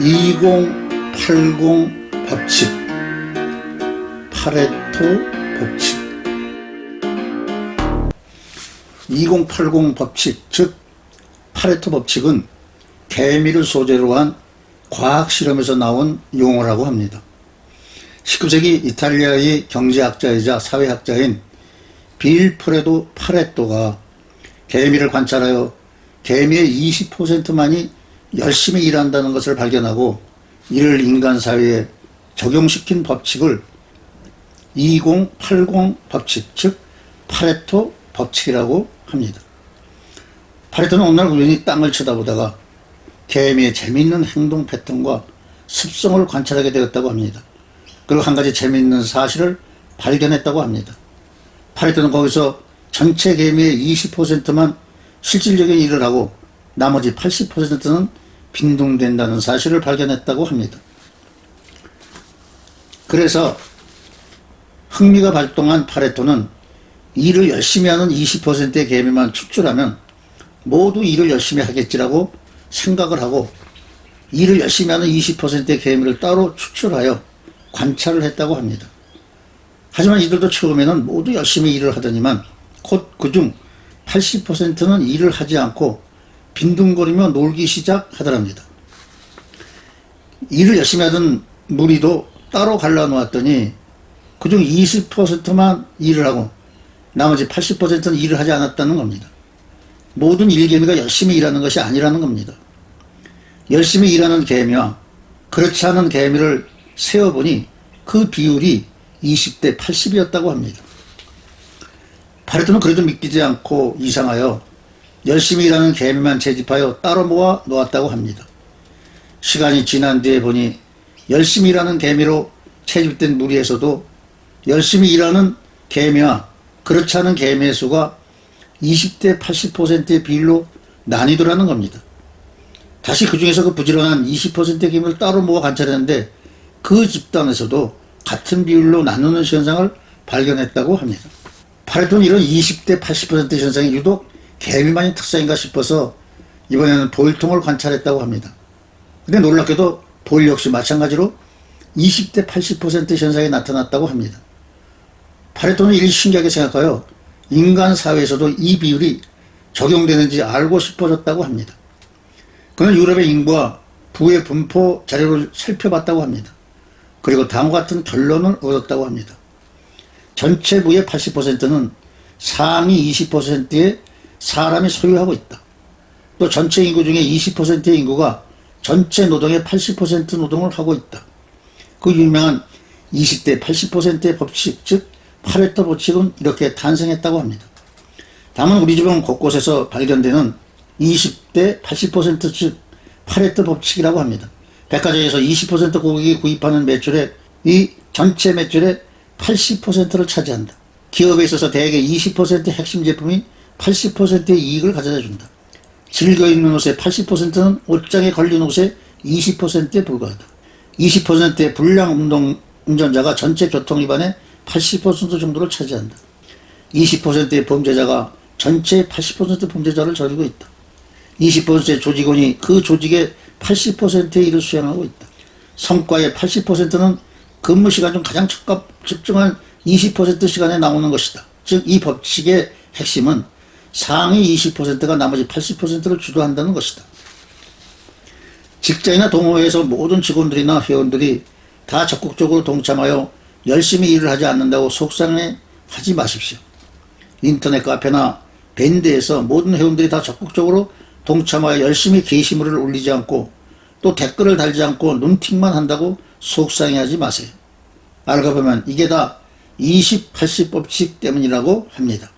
2080 법칙 파레토 법칙 2080 법칙 즉 파레토 법칙은 개미를 소재로 한 과학 실험에서 나온 용어라고 합니다. 19세기 이탈리아의 경제학자이자 사회학자인 빌 프레도 파레토가 개미를 관찰하여 개미의 20%만이 열심히 일한다는 것을 발견하고 이를 인간 사회에 적용시킨 법칙을 2080 법칙, 즉 파레토 법칙이라고 합니다. 파레토는 어느 날 우연히 땅을 쳐다보다가 개미의 재미있는 행동 패턴과 습성을 관찰하게 되었다고 합니다. 그리고 한 가지 재미있는 사실을 발견했다고 합니다. 파레토는 거기서 전체 개미의 20%만 실질적인 일을 하고 나머지 80%는 빈둥댄다는 사실을 발견했다고 합니다. 그래서 흥미가 발동한 파레토는 일을 열심히 하는 20%의 개미만 축출하면 모두 일을 열심히 하겠지라고 생각을 하고 일을 열심히 하는 20%의 개미를 따로 추출하여 관찰을 했다고 합니다. 하지만 이들도 처음에는 모두 열심히 일을 하더니만 곧 그중 80%는 일을 하지 않고 빈둥거리며 놀기 시작하더랍니다. 일을 열심히 하던 무리도 따로 갈라놓았더니 그중 20%만 일을 하고 나머지 80%는 일을 하지 않았다는 겁니다. 모든 일개미가 열심히 일하는 것이 아니라는 겁니다. 열심히 일하는 개미와 그렇지 않은 개미를 세어보니 그 비율이 20대 80이었다고 합니다. 파레토는 그래도 믿기지 않고 이상하여 열심히 일하는 개미만 채집하여 따로 모아 놓았다고 합니다. 시간이 지난 뒤에 보니 열심히 일하는 개미로 채집된 무리에서도 열심히 일하는 개미와 그렇지 않은 개미의 수가 20대 80%의 비율로 나뉘더라는 겁니다. 다시 그 중에서 그 부지런한 20%의 개미를 따로 모아 관찰했는데 그 집단에서도 같은 비율로 나누는 현상을 발견했다고 합니다. 파레토는 이런 20대 80% 현상이 유독 개미만의 특성인가 싶어서 이번에는 볼통을 관찰했다고 합니다. 근데 놀랍게도 볼 역시 마찬가지로 20대 80% 현상이 나타났다고 합니다. 파레토는 이를 신기하게 생각하여 인간 사회에서도 이 비율이 적용되는지 알고 싶어졌다고 합니다. 그는 유럽의 인구와 부의 분포 자료를 살펴봤다고 합니다. 그리고 다음과 같은 결론을 얻었다고 합니다. 전체 부의 80%는 상위 20%의 사람이 소유하고 있다. 또 전체 인구 중에 20%의 인구가 전체 노동의 80% 노동을 하고 있다. 그 유명한 20대 80%의 법칙, 즉 파레토 법칙은 이렇게 탄생했다고 합니다. 다만 우리 주변 곳곳에서 발견되는 20대 80%즉 파레토 법칙이라고 합니다. 백화점에서 20% 고객이 구입하는 매출의 이 전체 매출의 80%를 차지한다. 기업에 있어서 대개 20%의 핵심 제품이 80%의 이익을 가져다 준다. 즐겨 입는 옷의 80%는 옷장에 걸린 옷의 20%에 불과하다. 20%의 불량 운동 운전자가 전체 교통 위반의 80% 정도를 차지한다. 20%의 범죄자가 전체 80% 범죄자를 저지르고 있다. 20%의 조직원이 그 조직의 80%의 일을 수행하고 있다. 성과의 80%는 근무 시간 중 가장 집중한 20% 시간에 나오는 것이다. 즉, 이 법칙의 핵심은 상위 20%가 나머지 80%를 주도한다는 것이다. 직장이나 동호회에서 모든 직원들이나 회원들이 다 적극적으로 동참하여 열심히 일을 하지 않는다고 속상해 하지 마십시오. 인터넷 카페나 밴드에서 모든 회원들이 다 적극적으로 동참하여 열심히 게시물을 올리지 않고 또 댓글을 달지 않고 눈팅만 한다고 속상해하지 마세요. 알고 보면 이게 다 20, 80 법칙 때문이라고 합니다.